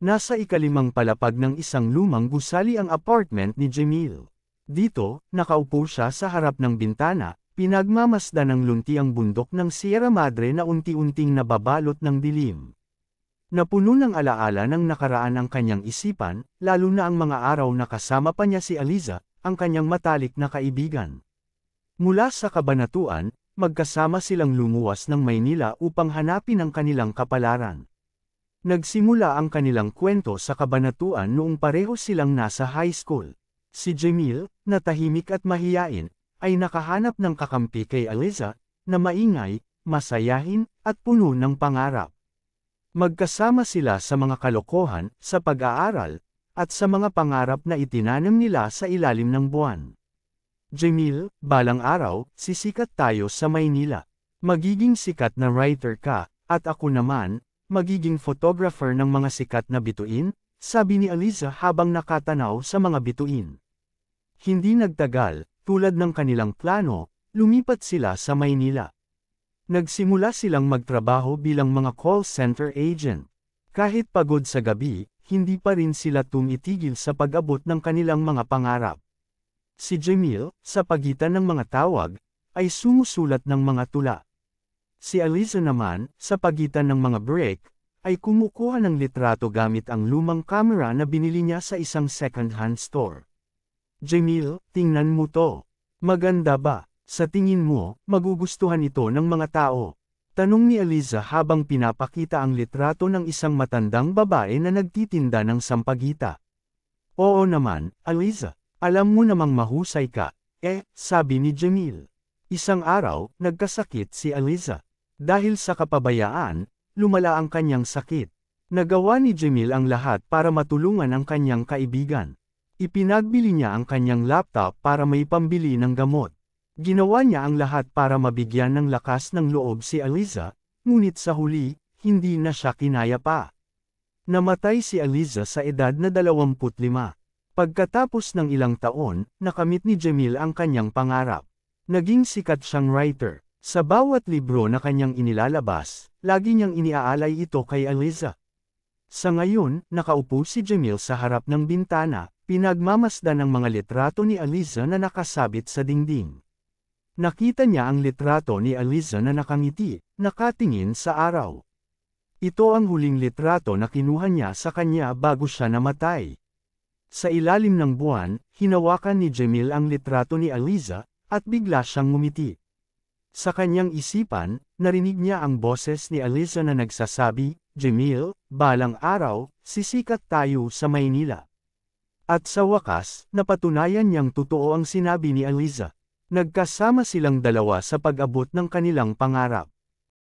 Nasa ikalimang palapag ng isang lumang gusali ang apartment ni Jamil. Dito, nakaupo siya sa harap ng bintana, pinagmamasdan ng lunti ang bundok ng Sierra Madre na unti-unting nababalot ng dilim. Napuno ng alaala ng nakaraan ang kanyang isipan, lalo na ang mga araw na kasama pa niya si Aliza, ang kanyang matalik na kaibigan. Mula sa kabanatuan, magkasama silang lumuwas ng Maynila upang hanapin ang kanilang kapalaran. Nagsimula ang kanilang kwento sa kabanatuan noong pareho silang nasa high school. Si Jamil, na tahimik at mahiyain, ay nakahanap ng kakampi kay Aliza, na maingay, masayahin, at puno ng pangarap. Magkasama sila sa mga kalokohan, sa pag-aaral, at sa mga pangarap na itinanam nila sa ilalim ng buwan. Jamil, balang araw, sisikat tayo sa Maynila. Magiging sikat na writer ka, at ako naman, magiging photographer ng mga sikat na bituin, sabi ni Aliza habang nakatanaw sa mga bituin. Hindi nagtagal, tulad ng kanilang plano, lumipat sila sa Maynila. Nagsimula silang magtrabaho bilang mga call center agent. Kahit pagod sa gabi, hindi pa rin sila tumitigil sa pag-abot ng kanilang mga pangarap. Si Jamil, sa pagitan ng mga tawag, ay sumusulat ng mga tula. Si Aliza naman, sa pagitan ng mga break, ay kumukuha ng litrato gamit ang lumang kamera na binili niya sa isang second-hand store. Jamil, tingnan mo to. Maganda ba? Sa tingin mo, magugustuhan ito ng mga tao. Tanong ni Aliza habang pinapakita ang litrato ng isang matandang babae na nagtitinda ng sampagita. Oo naman, Aliza. Alam mo namang mahusay ka. Eh, sabi ni Jamil. Isang araw, nagkasakit si Aliza. Dahil sa kapabayaan, lumala ang kanyang sakit. Nagawa ni Jamil ang lahat para matulungan ang kanyang kaibigan. Ipinagbili niya ang kanyang laptop para may pambili ng gamot. Ginawa niya ang lahat para mabigyan ng lakas ng loob si Aliza, ngunit sa huli, hindi na siya kinaya pa. Namatay si Aliza sa edad na 25. Pagkatapos ng ilang taon, nakamit ni Jamil ang kanyang pangarap. Naging sikat siyang writer. Sa bawat libro na kanyang inilalabas, lagi niyang iniaalay ito kay Aliza. Sa ngayon, nakaupo si Jamil sa harap ng bintana, pinagmamasdan ng mga litrato ni Aliza na nakasabit sa dingding. Nakita niya ang litrato ni Aliza na nakangiti, nakatingin sa araw. Ito ang huling litrato na kinuha niya sa kanya bago siya namatay. Sa ilalim ng buwan, hinawakan ni Jamil ang litrato ni Aliza, at bigla siyang ngumiti. Sa kanyang isipan, narinig niya ang boses ni Aliza na nagsasabi, Jamil, balang araw, sisikat tayo sa Maynila. At sa wakas, napatunayan niyang totoo ang sinabi ni Aliza. Nagkasama silang dalawa sa pag-abot ng kanilang pangarap.